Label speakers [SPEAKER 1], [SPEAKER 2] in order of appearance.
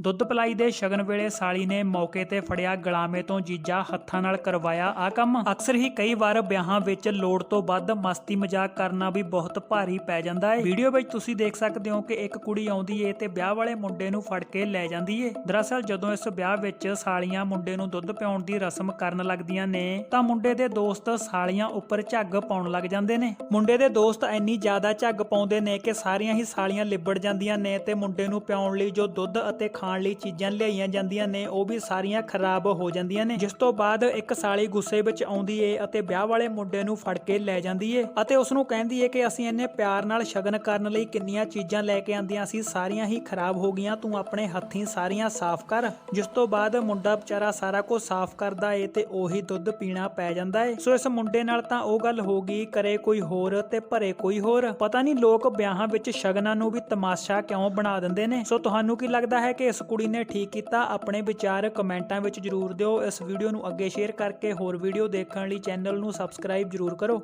[SPEAKER 1] ਦੁੱਧ ਪਲਾਈ ਦੇ ਸ਼ਗਨ ਵੇਲੇ ਸਾਲੀ ਨੇ ਮੌਕੇ ਤੇ ਫੜਿਆ ਗਲਾਮੇ ਤੋਂ ਜੀਜਾ ਹੱਥਾਂ ਨਾਲ ਕਰਵਾਇਆ ਆ ਕੰਮ। ਅਕਸਰ ਹੀ ਕਈ ਵਾਰ ਵਿਆਹਾਂ ਵਿੱਚ ਲੋੜ ਤੋਂ ਵੱਧ ਮਸਤੀ ਮਜ਼ਾਕ ਕਰਨਾ ਵੀ ਬਹੁਤ ਭਾਰੀ ਪੈ ਜਾਂਦਾ ਹੈ ਵੀਡੀਓ ਵਿੱਚ ਤੁਸੀਂ ਦੇਖ ਸਕਦੇ ਹੋ ਕਿ ਇੱਕ ਕੁੜੀ ਆਉਂਦੀ ਏ ਤੇ ਵਿਆਹ ਵਾਲੇ ਮੁੰਡੇ ਨੂੰ ਫੜ ਕੇ ਲੈ ਜਾਂਦੀ ਏ। ਦਰਅਸਲ ਜਦੋਂ ਇਸ ਵਿਆਹ ਵਿੱਚ ਸਾਲੀਆਂ ਮੁੰਡੇ ਨੂੰ ਦੁੱਧ ਪਿਆਉਣ ਦੀ ਰਸਮ ਕਰਨ ਲੱਗਦੀਆਂ ਨੇ, ਤਾਂ ਮੁੰਡੇ ਦੇ ਦੋਸਤ ਸਾਲੀਆਂ ਉੱਪਰ ਝੱਗ ਪਾਉਣ ਲੱਗ ਜਾਂਦੇ ਨੇ। ਮੁੰਡੇ ਦੇ ਦੋਸਤ ਇੰਨੀ ਜ਼ਿਆਦਾ ਝੱਗ ਪਾਉਂਦੇ ਨੇ ਕਿ ਸਾਰੀਆਂ ਹੀ ਸਾਲੀਆਂ ਲਿਬੜ ਜਾਂਦੀਆਂ ਨੇ ਤੇ ਮੁੰਡੇ ਨੂੰ ਪਿਆਉਣ ਲਈ ਜੋ ਦੁੱਧ ਅਤੇ ਖਾਣ ਲਈ ਚੀਜ਼ਾਂ ਲਿਆਈਆਂ ਜਾਂਦੀਆਂ ਨੇ, ਉਹ ਵੀ ਸਾਰੀਆਂ ਖਰਾਬ ਹੋ ਜਾਂਦੀਆਂ ਨੇ। ਜਿਸ ਤੋਂ ਬਾਅਦ ਇੱਕ ਸਾਲੀ ਗੁੱਸੇ ਵਿੱਚ ਆਉਂਦੀ ਏ ਅਤੇ ਵਿਆਹ ਵਾਲੇ ਮੁੰਡੇ ਨੂੰ ਫੜ ਕੇ ਲੈ ਜਾਂਦੀ ਏ ਅਤੇ ਉਸ ਨੂੰ ਕਹਿੰਦੀ ਏ ਕਿ ਅਸੀਂ ਇੰਨੇ ਪਿਆਰ ਨਾਲ ਸ਼ਗਨ ਕਰਨ ਲਈ ਕਿੰਨੀਆਂ ਚੀਜ਼ਾਂ ਲੈ ਕੇ ਆਂਦੀਆਂ ਸੀ, ਸਾਰੀਆਂ ਹੀ ਖਰਾਬ ਹੋ ਗਈਆਂ, ਤੂੰ ਆਪਣੇ ਹੱਥੀਂ ਸਾਰੀਆਂ ਸਾਫ਼ ਕਰ। ਜਿਸ ਤੋਂ ਬਾਅਦ ਮੁੰਡਾ ਵਿਚਾਰਾ ਸਾਰਾ ਕੁਝ ਸਾਫ਼ ਕਰਦਾ ਏ ਤੇ ਉਹੀ ਦੁੱਧ ਪੀਣਾ ਪੈ ਜਾਂਦਾ ਏ। ਸੋ ਇਸ ਮੁੰਡੇ ਨਾਲ ਤਾਂ ਉਹ ਗੱਲ ਹੋ ਗਈ, ਕਰੇ ਕੋਈ ਹੋਰ ਤੇ ਭਰੇ ਕੋਈ ਹੋਰ। ਪਤਾ ਨਹੀਂ ਲੋਕ ਵਿਆਹਾਂ ਵਿੱਚ ਸ਼ਗਨਾਂ ਨੂੰ ਵੀ ਤਮਾਸ਼ਾ ਕਿਉਂ ਬਣਾ ਦਿੰਦੇ ਨੇ। ਸੋ ਤੁਹਾਨੂੰ ਕੀ ਲੱਗਦਾ ਹੈ ਕਿ ਇਸ ਉਸ ਕੁੜੀ ਨੇ ਠੀਕ ਕੀਤਾ, ਆਪਣੇ ਵਿਚਾਰ ਕਮੈਂਟਾਂ ਵਿੱਚ ਜਰੂਰ ਦਿਓ। ਇਸ ਵੀਡੀਓ ਨੂੰ ਅੱਗੇ ਸ਼ੇਅਰ ਕਰਕੇ ਹੋਰ ਵੀਡੀਓ ਦੇਖਣ ਲਈ ਚੈਨਲ ਨੂੰ ਸਬਸਕ੍ਰਾਈਬ ਜਰੂਰ ਕਰੋ।